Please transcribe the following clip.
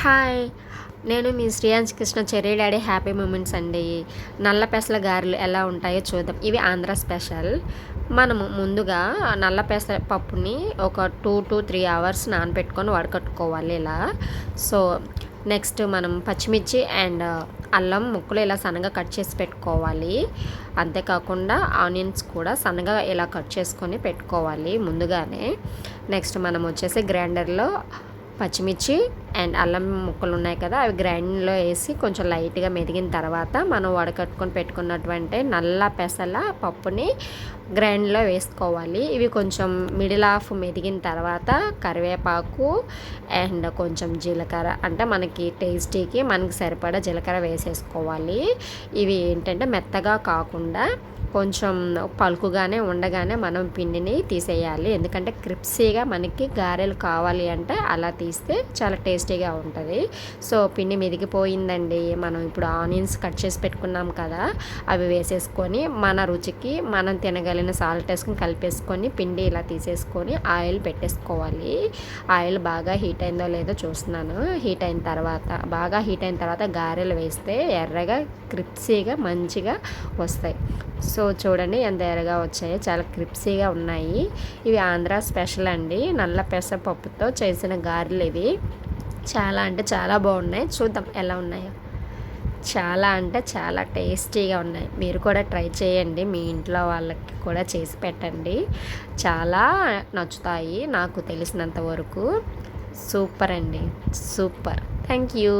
Hi. నేను మీ Shriyansh Krishna Cherry daddy happy moments అండి. నల్ల పెసల గారెలు ఎలా ఉంటాయో చూద్దాం. ఇవి ఆంధ్ర స్పెషల్. మనము ముందుగా నల్ల పెసల పప్పుని ఒక టూ టు త్రీ అవర్స్ నానబెట్టుకొని వడకట్టుకోవాలి ఇలా. సో నెక్స్ట్ మనం పచ్చిమిర్చి అండ్ అల్లం ముక్కలు ఇలా సన్నగా కట్ చేసి పెట్టుకోవాలి. అంతేకాకుండా ఆనియన్స్ కూడా సన్నగా ఇలా కట్ చేసుకొని పెట్టుకోవాలి ముందుగానే. నెక్స్ట్ మనం వచ్చేసి గ్రైండర్లో పచ్చిమిర్చి అండ్ అల్లం ముక్కలు ఉన్నాయి కదా అవి గ్రైండ్లో వేసి కొంచెం లైట్గా మెదిగిన తర్వాత మనం వడకట్టుకొని పెట్టుకున్నటువంటి నల్ల పెసల పప్పుని గ్రైండ్లో వేసుకోవాలి. ఇవి కొంచెం మిడిల్ ఆఫ్ మెదిగిన తర్వాత కరివేపాకు అండ్ కొంచెం జీలకర్ర అంటే మనకి టేస్టీకి మనకి సరిపడా జీలకర్ర వేసేసుకోవాలి. ఇవి ఏంటంటే మెత్తగా కాకుండా కొంచెం పలుకుగానే ఉండగానే మనం పిండిని తీసేయాలి. ఎందుకంటే క్రిప్సీగా మనకి గారెలు కావాలి అంటే అలా తీస్తే చాలా టేస్టీగా ఉంటుంది. సో పిండి మెదిగిపోయిందండి. మనం ఇప్పుడు ఆనియన్స్ కట్ చేసి పెట్టుకున్నాం కదా అవి వేసేసుకొని మన రుచికి మనం తినగలిగిన సాల్ట్ వేసుకొని కలిపేసుకొని పిండి ఇలా తీసేసుకొని ఆయిల్ పెట్టేసుకోవాలి. ఆయిల్ బాగా హీట్ అయిందో లేదో చూస్తున్నాను. హీట్ అయిన తర్వాత బాగా హీట్ అయిన తర్వాత గారెలు వేస్తే ఎర్రగా క్రిప్సీగా మంచిగా వస్తాయి. సో చూడండి ఎంత ఎర్రగా వచ్చాయో. చాలా క్రిప్సీగా ఉన్నాయి. ఇవి ఆంధ్ర స్పెషల్ అండి. నల్ల పెసరపప్పుతో చేసిన గారెలు ఇవి. చాలా అంటే చాలా బాగున్నాయి. చూద్దాం ఎలా ఉన్నాయో. చాలా అంటే చాలా టేస్టీగా ఉన్నాయి. మీరు కూడా ట్రై చేయండి. మీ ఇంట్లో వాళ్ళకి కూడా చేసి పెట్టండి. చాలా నచ్చుతాయి నాకు తెలిసినంత వరకు. సూపర్ అండి. సూపర్. Thank you.